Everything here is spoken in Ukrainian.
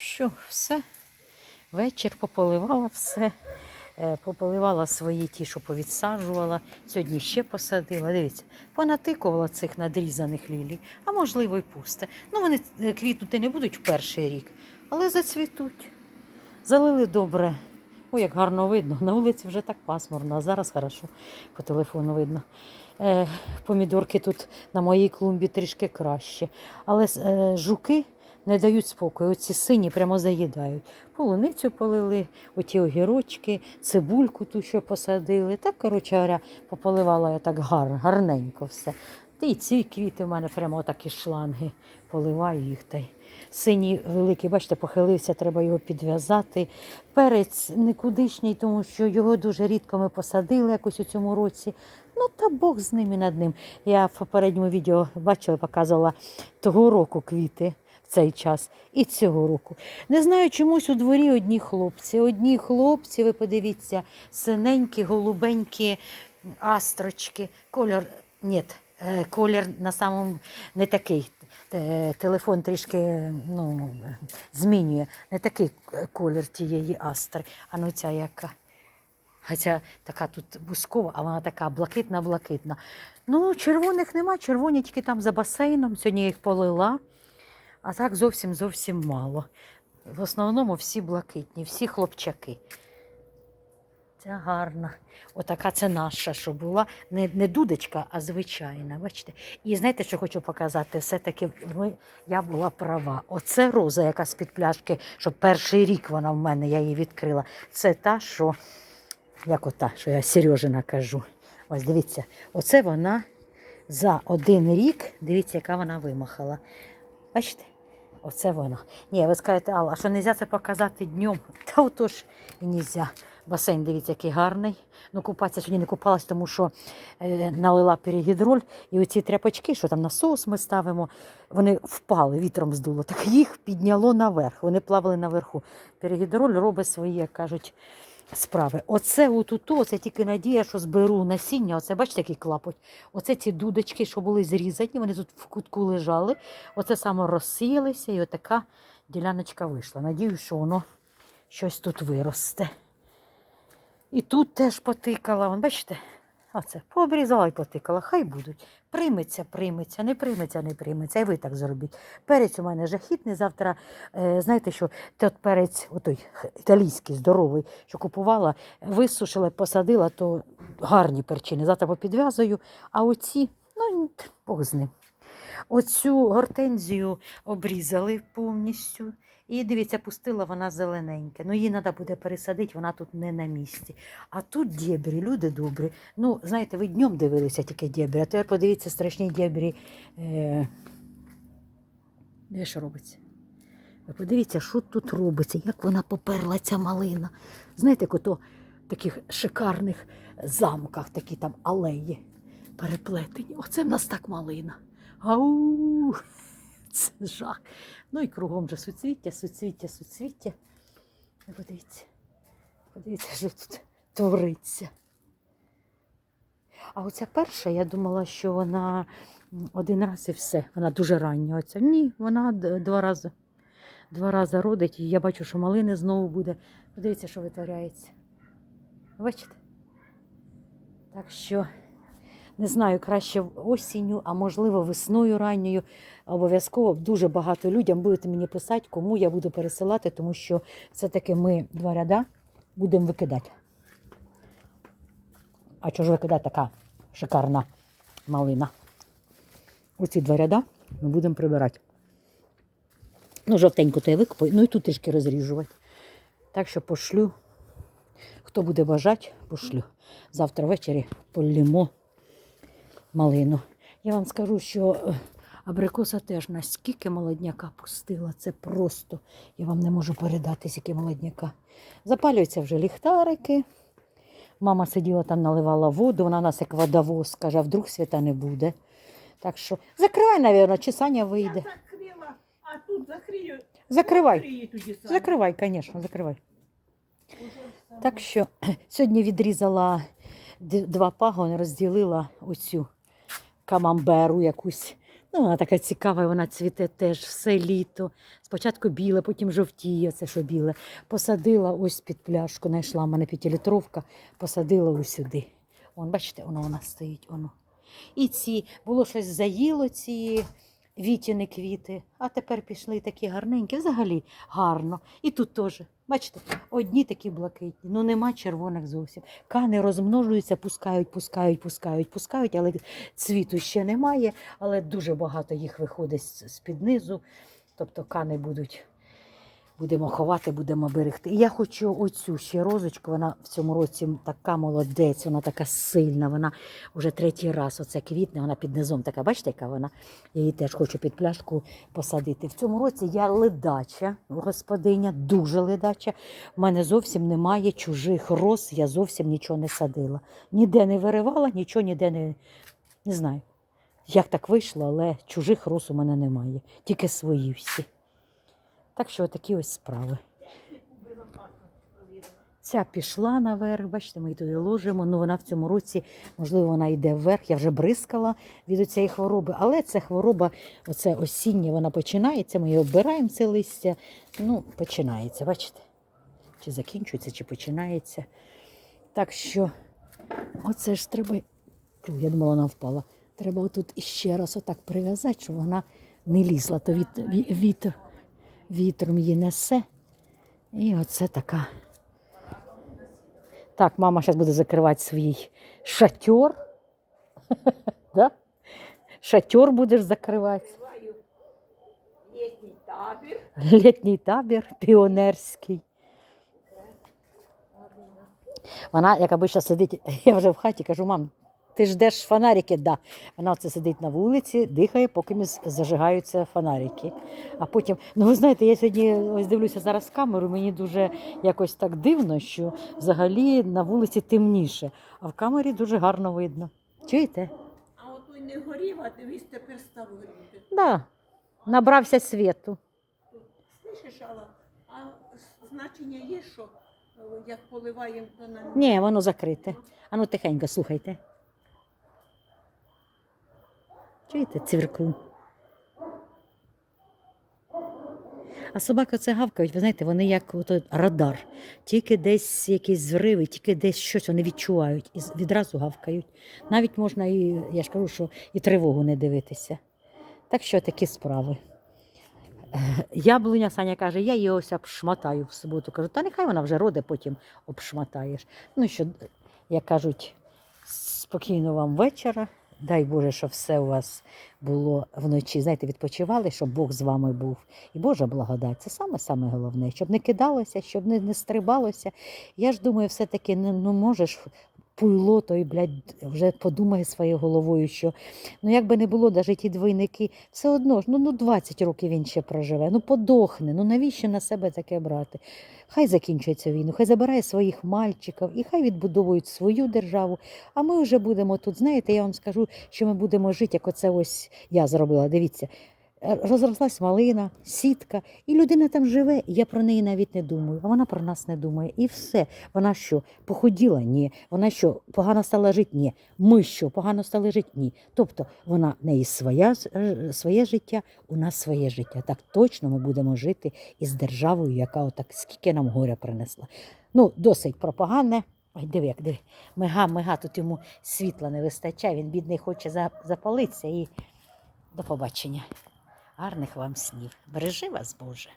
Що, все. Вечір пополивала все. Е, Пополивала свої ті, що повідсаджувала. Сьогодні ще посадила. Дивіться, понатикувала цих надрізаних лілій, а можливо і пусте. Ну, вони е, квітнути не будуть в перший рік, але зацвітуть. Залили добре. Ой, як гарно видно. На вулиці вже так пасмурно, а зараз хорошо по телефону видно. Е, помідорки тут на моїй клумбі трішки краще. Але жуки не дають спокою. Оці сині прямо заїдають. Полуницю полили, оті огірочки, цибульку ту, що посадили. Так, коротше говоря, пополивала я так гарно, гарненько все. Та і ці квіти в мене прямо такі шланги. Поливаю їх та й. Синій великий, бачите, похилився, треба його підв'язати. Перець никудишній, тому що його дуже рідко ми посадили якось у цьому році. Ну та Бог з ним і над ним. Я в попередньому відео бачила, показувала того року квіти цей час і цього року. Не знаю, чомусь у дворі одні хлопці. Одні хлопці, ви подивіться, синенькі, голубенькі астрочки. Колір, ні, е, колір на самому не такий. Е, Телефон трішки ну, змінює. Не такий е, колір тієї астри. А ну ця яка. Хоча така тут бускова, а вона така блакитна-блакитна. Ну, червоних нема, червоні тільки там за басейном. Сьогодні їх полила, а так зовсім зовсім мало. В основному всі блакитні, всі хлопчаки. Це гарна. Отака це наша, що була. Не, не дудочка, а звичайна. Бачите? І знаєте, що хочу показати? Все-таки ви, я була права. Оце роза, яка з-під пляшки, що перший рік вона в мене, я її відкрила. Це та, що, як ота, що я Сережина кажу. Ось дивіться, оце вона за один рік, дивіться, яка вона вимахала. Бачите? Оце воно. Ні, ви скажете, Алла, що не можна це показати днем? Та отож і не можна. Басейн, дивіться, який гарний. Ну, купатися сьогодні не купалась, тому що е, налила перегідроль, і оці тряпочки, що там насос ми ставимо, вони впали, вітром здуло. Так їх підняло наверх. Вони плавали наверху. Перегідроль робить свої, як кажуть, справи. Оце отут, це тільки надія, що зберу насіння. Оце, бачите, який клапоть. Оце ці дудочки, що були зрізані, вони тут в кутку лежали. Оце саме розсіялися, і отака діляночка вийшла. Надію, що воно щось тут виросте. І тут теж потикала. Вон, бачите? Оце, пообрізала і потикала. Хай будуть. Прийметься, прийметься, не прийметься, не прийметься. І ви так зробіть. Перець у мене жахітний. Завтра, е, знаєте, що той перець, отой італійський, здоровий, що купувала, висушила, посадила, то гарні перчини. Завтра попідв'язую. А оці, ну, Бог з ним. Оцю гортензію обрізали повністю. І дивіться, пустила вона зелененьке. Ну, її треба буде пересадити, вона тут не на місці. А тут дєбрі, люди добрі. Ну, знаєте, ви днем дивилися тільки дєбрі, а тепер подивіться страшні дєбрі. Е... Де що робиться? Ви подивіться, що тут робиться, як вона поперла ця малина. Знаєте, як ото в таких шикарних замках, такі там алеї переплетені. Оце в нас так малина. Ау! Це жах. Ну і кругом же суцвіття, суцвіття, суцвіття. Подивіться, подивіться, що тут твориться. А оця перша, я думала, що вона один раз і все. Вона дуже рання. Оця. Ні, вона два рази. Два рази родить, і я бачу, що малини знову буде. Подивіться, що витворяється. Бачите? Так що, не знаю, краще осінню, а можливо весною ранньою. Обов'язково дуже багато людям будете мені писати, кому я буду пересилати, тому що все-таки ми два ряда будемо викидати. А чого ж викидати така шикарна малина? Оці два ряда ми будемо прибирати. Ну, жовтеньку то я викопаю, ну і тут трішки розріжувати. Так що пошлю. Хто буде бажати, пошлю. Завтра ввечері полімо малину. Я вам скажу, що е, абрикоса теж наскільки молодняка пустила. Це просто, я вам не можу передати, скільки молодняка. Запалюються вже ліхтарики. Мама сиділа там, наливала воду, вона нас як водовоз, каже, а вдруг свята не буде. Так що закривай, мабуть, чи Саня вийде. Я закрила, а тут закрию. Закривай. Закривай, звісно, закривай. Так що сьогодні відрізала два пагони, розділила оцю камамберу якусь Ну, вона така цікава, вона цвіте теж все літо. Спочатку біле, потім жовтіє, це що біле. Посадила ось під пляшку, знайшла в мене п'ятилітровка, посадила ось сюди. Вон, бачите, воно вона стоїть. Воно. І ці було щось заїло, ці вітіни квіти, а тепер пішли такі гарненькі, взагалі гарно. І тут теж. Бачите, одні такі блакитні, ну нема червоних зовсім. Кани розмножуються, пускають, пускають, пускають, пускають, але цвіту ще немає, але дуже багато їх виходить з-під низу. Тобто кани будуть, будемо ховати, будемо берегти. І я хочу оцю ще розочку, вона в цьому році така молодець, вона така сильна, вона вже третій раз оце квітне, вона під низом така, бачите, яка вона? Я її теж хочу під пляшку посадити. В цьому році я ледача, господиня, дуже ледача. У мене зовсім немає чужих роз, я зовсім нічого не садила. Ніде не виривала, нічого ніде не, не знаю. Як так вийшло, але чужих роз у мене немає, тільки свої всі. Так що такі ось справи. Ця пішла наверх, бачите, ми її туди ложимо. Ну вона в цьому році, можливо, вона йде вверх. Я вже бризкала від цієї хвороби, але ця хвороба, оце осіння, вона починається. Ми її оббираємо це листя. Ну, починається, бачите? Чи закінчується, чи починається. Так що, оце ж треба. Я думала, вона впала. Треба отут іще раз отак прив'язати, щоб вона не лізла, то від, ві- вітер, вітром її несе. І оце така. Так, мама зараз буде закривати свій шатер. да? Шатер будеш закривати. Літній табір. Літній табір піонерський. Вона, як обично, сидить, я вже в хаті кажу, мам, ти ждеш фонарики? Да. Вона оце сидить на вулиці, дихає, поки зажигаються фонарики. А потім, ну ви знаєте, я сьогодні ось дивлюся зараз камеру, мені дуже якось так дивно, що взагалі на вулиці темніше, а в камері дуже гарно видно. Чуєте? А от той не горів, а дивись, тепер став горіти. Да. Набрався світу. Слышиш, Алла, а значення є, що е, як поливаємо, то на Ні, воно закрите. Ану тихенько, слухайте. Чуєте цвірку? А собаки це гавкають, ви знаєте, вони як ото радар. Тільки десь якісь зриви, тільки десь щось вони відчувають і відразу гавкають. Навіть можна і, я ж кажу, що і тривогу не дивитися. Так що такі справи. Яблуня Саня каже, я її ось обшматаю в суботу. Кажу, та нехай вона вже роде, потім обшматаєш. Ну що, як кажуть, спокійно вам вечора. Дай Боже, щоб все у вас було вночі. Знаєте, відпочивали, щоб Бог з вами був. І Божа благодать. Це саме саме головне, щоб не кидалося, щоб не, не стрибалося. Я ж думаю, все-таки ну, ну можеш пуйло, той, блядь, вже подумає своєю головою, що ну як би не було, навіть ті двойники, все одно ж, ну, ну 20 років він ще проживе, ну подохне, ну навіщо на себе таке брати? Хай закінчується війну, хай забирає своїх мальчиків і хай відбудовують свою державу. А ми вже будемо тут. Знаєте, я вам скажу, що ми будемо жити, як оце ось я зробила. Дивіться. Е, Розрослась малина, сітка, і людина там живе, я про неї навіть не думаю, а вона про нас не думає. І все. Вона що, похуділа? Ні. Вона що, погано стала жити? Ні. Ми що, погано стали жити? Ні. Тобто вона в неї своя, е, своє життя, у нас своє життя. Так точно ми будемо жити із державою, яка отак скільки нам горя принесла. Ну, досить пропагандне. Ой, диви, як диви. Мига, мига, тут йому світла не вистачає. Він бідний хоче запалитися і до побачення. Гарних вам снів. Бережи вас, Боже.